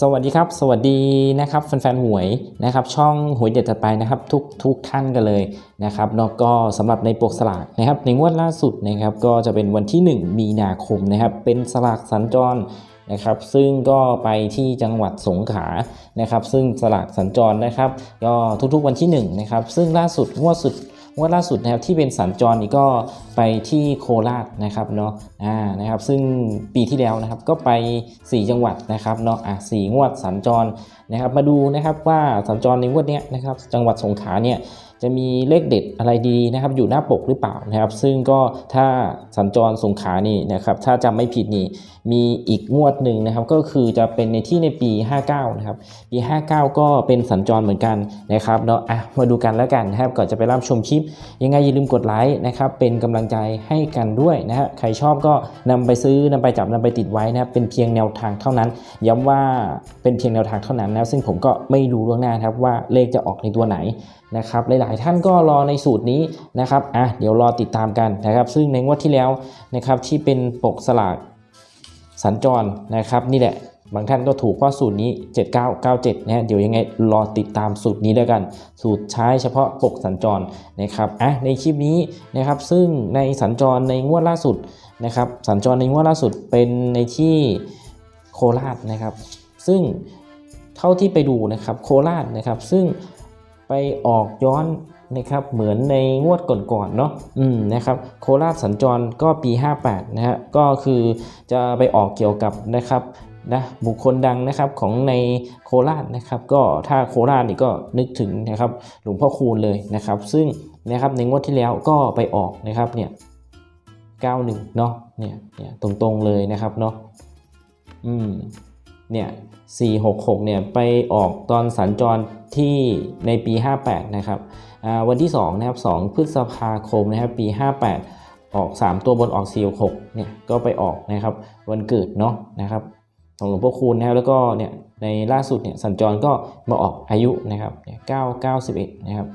สวัสดีครับ สวัสดีนะครับแฟนๆหวยนะครับ ช่องหวยเด็ดถัดไปนะครับ ทุกทุกท่านกันเลยนะครับแล้วก็สำหรับในปกสลากนะครับในงวดล่าสุดนะครับ ก็จะเป็นวันที่ 1 มีนาคมนะครับ เป็นสลากสัญจรนะครับ ซึ่งก็ไปที่จังหวัดสงขลานะครับ ซึ่งสลากสัญจรนะครับ ก็ทุกๆวันที่1นะครับ ซึ่งล่าสุดงวดสุด งวดล่าสุดนะครับที่เป็นสัญจรนี่ก็ไปที่โคราชนะครับเนาะอ่านะครับซึ่งปีที่แล้วนะครับก็ไป 4 จังหวัดนะครับเนาะอะสงวดสัญจรนะครับมาดูนะครับว่าสัญจรในงวดเนี้ยนะครับจังหวัดสงขลาเนี่ย จะมีเลขเด็ดอะไรดีนะครับอยู่หน้าปกหรือเปล่านะครับ ซึ่งก็ถ้าสัญจรสงขานี่นะครับถ้าจำไม่ผิดนี่มีอีกงวดหนึ่งนะครับก็คือจะเป็นในที่ในปี 59นะครับปี 59 ก็เป็นสัญจรเหมือนกันนะครับเนาะอะมาดูกันแล้วกันนะครับก่อนจะไปรับชมคลิป ยังไงอย่าลืมกดไลค์นะครับเป็นกำลังใจให้กันด้วยนะฮะใครชอบก็นำไปซื้อนำไปจับนำไปติดไว้นะครับเป็นเพียงแนวทางเท่านั้น ย้ำว่าเป็นเพียงแนวทางเท่านั้นนะซึ่งผมก็ไม่รู้ล่วงหน้าครับว่าเลขจะออกในตัวไหนนะครับหลายๆ ท่านก็รอในสูตรนี้นะครับอะเดี๋ยวรอติดตามกันนะครับ ซึ่งในงวดที่แล้วนะครับที่เป็นปกสลากสัญจรนะครับ นี่แหละบางท่านก็ถูกเพราสูตรนี้ 7997นะฮะเดี๋ยวยังไงรอติดตามสูตรนี้แล้วกัน สูตรใช้เฉพาะปกสัญจรนะครับอะในคลิปนี้นะครับซึ่งในสัญจรในงวดล่าสุดนะครับสัญจรในงวดล่าสุดเป็นในที่โคราชนะครับ ซึ่งเท่าที่ไปดูนะครับโคราชนะครับ ซึ่ง ไปออกย้อนนะครับเหมือนในงวดก่อนๆเนาะอืมนะครับโคราชสัญจรก็ปี 58 นะฮะก็คือจะไปออกเกี่ยวกับนะครับนะบุคคลดังนะครับของในโคราชนะครับ ก็ถ้าโคราชนี่ก็นึกถึงนะครับหลวงพ่อคูณเลยนะครับ ซึ่งนะครับในงวดที่แล้วก็ไปออกนะครับเนี่ย91เนาะเนี่ยเนี่ยตรงๆเลยนะครับเนาะอืม เนี่ย466เนี่ยไปออกตอนสัญจรที่ในปี 58 นะครับวันที่2นะครับ2พฤษภาคมนะครับปี 58 ออก 3 ตัวบนออก466เนี่ยก็ไปออกนะครับวันเกิดเนาะนะครับของหลวงพ่อคูณนะครับแล้วก็เนี่ยในล่าสุดเนี่ยสัญจรก็มาออกอายุนะครับเนี่ยเก้าเก้าสิบเอ็ดนะครับ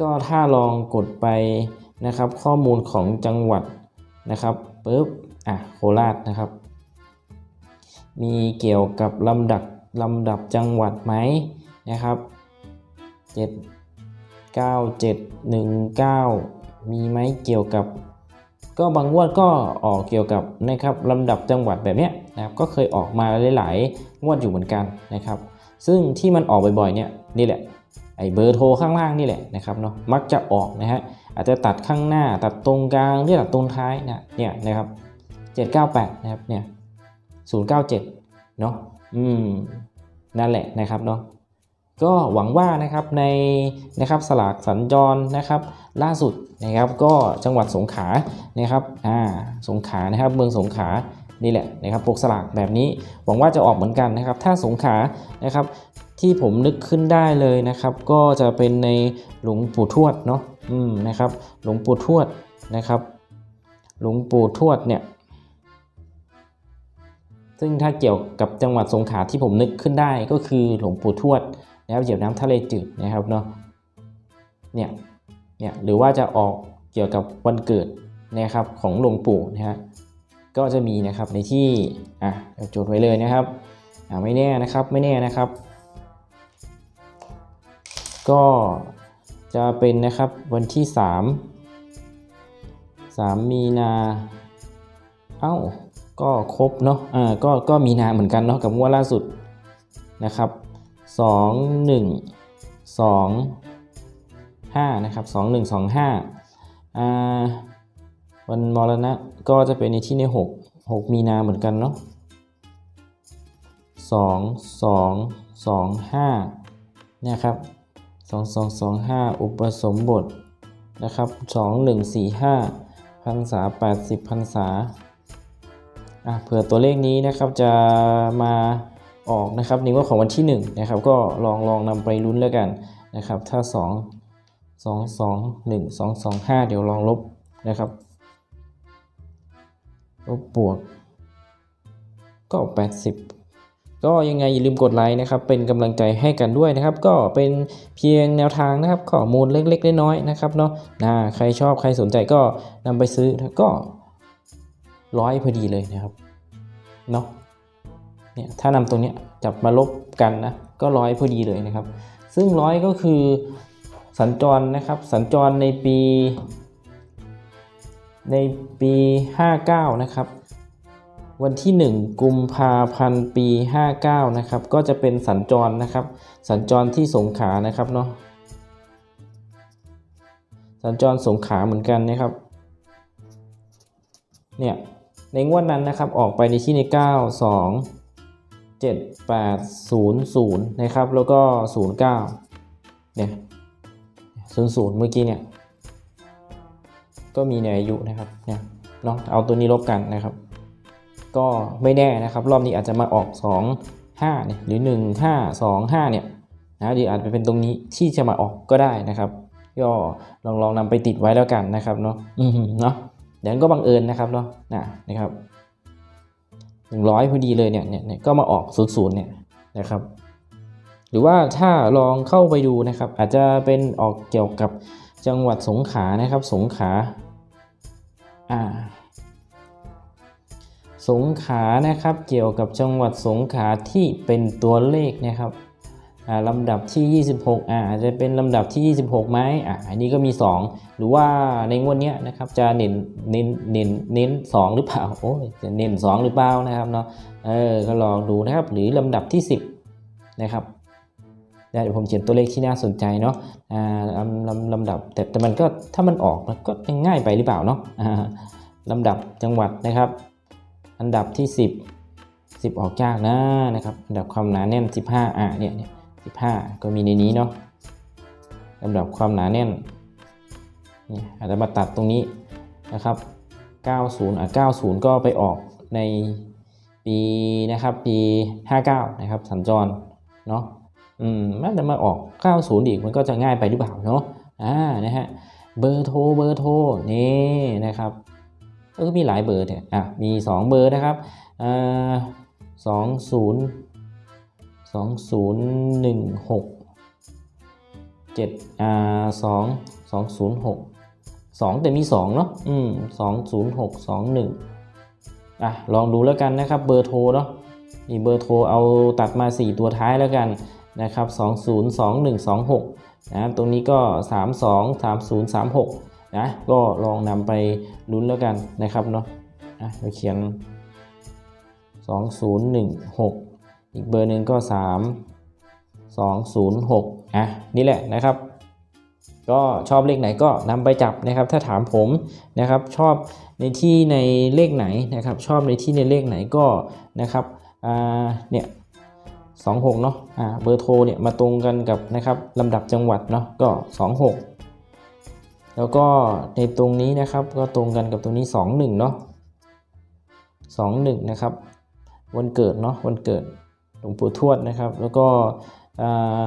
ก็ถ้าลองกดไปนะครับข้อมูลของจังหวัดนะครับปุ๊บอะโคราชนะครับ มีเกี่ยวกับลำดับลำดับจังหวัดไหมนะครับเจ็ดเก้าเจ็ดหนึ่งเก้ามีไหมเกี่ยวกับ ก็บางงวดก็ออกเกี่ยวกับนะครับลำดับจังหวัดแบบเนี้ยนะครับก็เคยออกมาหลายๆงวดอยู่เหมือนกันนะครับ ซึ่งที่มันออกบ่อยๆเนี่ยนี่แหละไอ้เบอร์โทรข้างล่างนี่แหละนะครับเนาะมักจะออกนะฮะอาจจะตัดข้างหน้าตัดตรงกลางหรือตัดตรงท้ายนะเนี่ยนะครับ798นะครับเนี่ย 097 เนาะอืมนั่นแหละนะครับเนาะก็หวังว่านะครับในนะครับสลากสัญจรนะครับ ล่าสุดนะครับก็จังหวัดสงขลานะครับอ่าสงขลานะครับเมืองสงขลานี่แหละนะครับปกสลากแบบนี้หวังว่าจะออกเหมือนกันนะครับ ถ้าสงขลานะครับที่ผมนึกขึ้นได้เลยนะครับ ก็จะเป็นในหลวงปู่ทวดเนาะอืมนะครับ หลวงปู่ทวดนะครับ หลวงปู่ทวดเนี่ย ซึ่งถ้าเกี่ยวกับจังหวัดสงขลาที่ผมนึกขึ้นได้ก็คือหลวงปู่ทวดนะครับเหยียบน้ำทะเลจืดนะครับเนาะเนี่ยเนี่ยหรือว่าจะออกเกี่ยวกับวันเกิดนะครับของหลวงปู่นะฮะก็จะมีนะครับในที่อะจดไว้เลยนะครับอ่าไม่แน่นะครับไม่แน่นะครับ ก็จะเป็นนะครับวันที่ 3 3 มีนา เอ้า ก็ครบเนาะอ่าก็ก็มีนาเหมือนกันเนาะกับงวดล่าสุดนะครับสองหนึ่งสองห้านะครับสองหนึ่งสองห้าอ่าวันมรณะก็จะเป็นในที่ในหกหกมีนาเหมือนกันเนาะสองสองสองห้าเนี่ยครับสองสองสองห้าอุปสมบทนะครับสองหนึ่งสี่ห้าพรรษาแปดสิบพรรษา เผื่อตัวเลขนี้นะครับจะมาออกนะครับในงวดของวันที่1นะครับก็ลองลองนำไปลุ้นแล้วกันนะครับถ้า 2 2 2 1 2 2 5 เดี๋ยวลองลบนะครับลบบวกก็ 80 ก็ยังไงอย่าลืมกดไลค์นะครับเป็นกำลังใจให้กันด้วยนะครับ ก็เป็นเพียงแนวทางนะครับข้อมูลเล็กๆน้อยๆนะครับเนาะนะใครชอบใครสนใจก็นำไปซื้อก็ ร้อยพอดีเลยนะครับเนาะเนี่ยถ้านำตรงนี้จับมาลบกันนะก็ร้อยพอดีเลยนะครับ ซึ่งร้อยก็คือสัญจรนะครับสัญจรในปี ในปี 59 นะครับ วันที่ 1 กุมภาพันธ์ปี 59 นะครับ ก็จะเป็นสัญจรนะครับ สัญจรที่สงขานะครับเนาะสัญจรสงขาเหมือนกันนะครับเนี่ย ในงวดนั้นนะครับออกไปในที่ใน 9 2 7 8 0 0 นะครับ แล้วก็ 09 เนี่ย 00 เมื่อกี้เนี่ย ก็มีในอายุนะครับ เนี่ยเนาะเอาตัวนี้ลบกันนะครับ ก็ไม่แน่นะครับ รอบนี้อาจจะมาออก 2 5เนี่ยหรือ 1 5 2 5 เนี่ยนะหรืออาจจะเป็นตรงนี้ที่จะมาออกก็ได้นะครับ ก็ลองลองนำไปติดไว้แล้วกันนะครับเนาะอืมเนาะ ดี๋ยวนั้นก็บังเอิญนะครับเนาะนะนะครับหนึ่งร้อยพอดีเลยเนี่ยเนี่ยเนี่ยก็มาออกศูนย์ศูนย์เนี่ยนะครับ หรือว่าถ้าลองเข้าไปดูนะครับ อาจจะเป็นออกเกี่ยวกับจังหวัดสงขลานะครับ สงขลาอ่าสงขานะครับเกี่ยวกับจังหวัดสงขลาที่เป็นตัวเลขนะครับ ลำดับที่ 26อ่าอาจะเป็นลำดับที่ 26ไหมอ่าอันนี้ก็มี 2 หรือว่าในงวดเนี้ยนะครับจะเน้นเน้นเน้นเน้น2หรือเปล่าโอ้จะเน้น2 หรือเปล่านะครับเนาะเออก็ลองดูนะครับหรือลำดับที่ 10 นะครับเดี๋ยวผมเขียนตัวเลขที่น่าสนใจเนาะอ่าลำลำลำดับแต่แต่มันก็ถ้ามันออกมันก็ยังง่ายไปหรือเปล่าเนาะอ่าลำดับจังหวัดนะครับ อันดับที่ 10 10 ออกยากนะนะครับอันดับความหนาแน่น 15อะเนี่ยเนี่ย 15 ก็มีในนี้เนาะลำดับความหนาแน่นนี่อาจจะมาตัดตรงนี้นะครับ 90 อะ 90 ก็ไปออกในปีนะครับ ปี 59 นะครับ สัญจรเนาะอืมน่าจะมาออก 90 อีกมันก็จะง่ายไปหรือเปล่าเนาะอ่านะฮะเบอร์โทรเบอร์โทรนี่นะครับก็มีหลายเบอร์เนี่ยอะมี 2 เบอร์นะครับอ่าสองศูนย์ สองศูนย์หนึ่งหกเจ็ดอ่าสองสองศูนย์หกสองแต่มีสองเนาะอืมสองศูนย์หกสองหนึ่งอะ ลองดูแล้วกันนะครับ เบอร์โทรเนาะนี่เบอร์โทรเอาตัดมา 4 ตัวท้ายแล้วกันนะครับ 202126 นะ ตรงนี้ก็ 323036 นะ ก็ลองนำไปลุ้นแล้วกันนะครับเนาะอะเราเขียน 2016 อีกเบอร์หนึ่งก็ 3 206อะนี่แหละนะครับ ก็ชอบเลขไหนก็นำไปจับนะครับ ถ้าถามผมนะครับ ชอบในที่ในเลขไหนนะครับ ชอบในที่ในเลขไหนก็นะครับอ่าเนี่ยสองหกเนาะอ่าเบอร์โทรเนี่ยมาตรงกันกับนะครับลำดับจังหวัดเนาะก็สองหกแล้วก็ในตรงนี้นะครับก็ตรงกันกับตรงนี้2 1เนาะ2 1นะครับ วันเกิดเนาะวันเกิด ลวงปู่ทวดนะครับ แล้วก็อ่า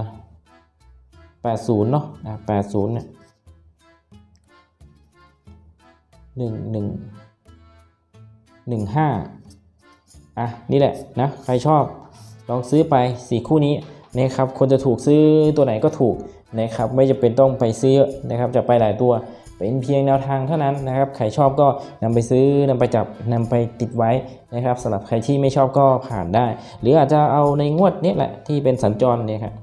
80เนาะอ่า80เนี่ยหนึ่งหนึ่งหนึ่งห้าอะ นี่แหละนะ ใครชอบลองซื้อไปสี่คู่นี้นะครับคนจะถูกซื้อตัวไหนก็ถูกนะครับ ไม่จะเป็นต้องไปซื้อนะครับ จะไปหลายตัว เป็นเพียงแนวทางเท่านั้นนะครับ ใครชอบก็นำไปซื้อนำไปจับนำไปติดไว้นะครับสำหรับใครที่ไม่ชอบก็ผ่านได้ หรืออาจจะเอาในงวดนี้แหละที่เป็นสัญจรเนี่ยครับ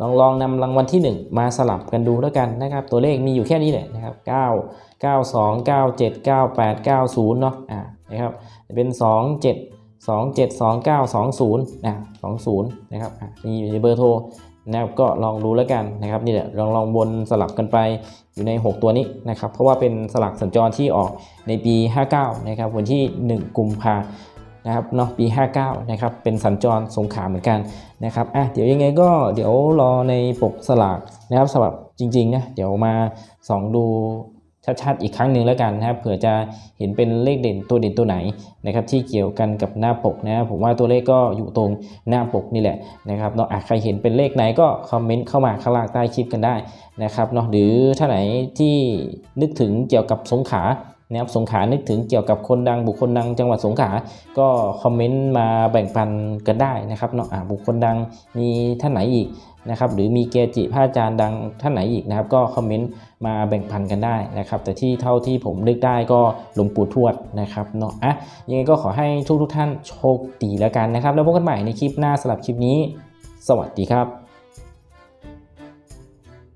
ลองลองนำรางวัลที่ 1 มาสลับกันดูแล้วกันนะครับ ตัวเลขมีอยู่แค่นี้แหละนะครับ 9 92 97 98 90 เนาะอ่านะครับเป็น 2 7 2 7 2 9 20อะ20 นะครับอะมีอยู่ในเบอร์โทร นะครับก็ลองดูแล้วกันนะครับนี่แหละลองลองวนสลับกันไปอยู่ใน 6 ตัวนี้นะครับเพราะว่าเป็นสลักสัญจรที่ออกในปี 59นะครับวันที่ 1 กุมภานะครับเนาะปี 59นะครับเป็นสัญจรสงขาเหมือนกันนะครับอะเดี๋ยวยังไงก็เดี๋ยวรอในปกสลากนะครับสำหรับจริงๆนะเดี๋ยวมาส่องดู ชัดๆอีกครั้งหนึ่งแล้วกันนะครับเผื่อจะเห็นเป็นเลขเด่นตัวเด่นตัวไหนนะครับที่เกี่ยวกันกับหน้าปกนะผมว่าตัวเลขก็อยู่ตรงหน้าปกนี่แหละนะครับเนาะใครเห็นเป็นเลขไหนก็คอมเมนต์เข้ามาข้างล่างใต้คลิปกันได้นะครับเนาะหรือถ้าไหนที่นึกถึงเกี่ยวกับสงขา นะครับสงขานึกถึงเกี่ยวกับคนดังบุคคลดังจังหวัดสงขลาก็คอมเมนต์มาแบ่งปันกันได้นะครับเนาะบุคคลดังมีท่านไหนอีกนะครับหรือมีเกจิพระอาจารย์ดังท่านไหนอีกนะครับ ก็คอมเมนต์มาแบ่งปันกันได้นะครับ แต่ที่เท่าที่ผมนึกได้ก็หลวงปู่ทวดนะครับเนาะอะยังไงก็ขอให้ทุกทุกท่านโชคดีแล้วกันนะครับ แล้วพบกันใหม่ในคลิปหน้าสำหรับคลิปนี้ สวัสดีครับ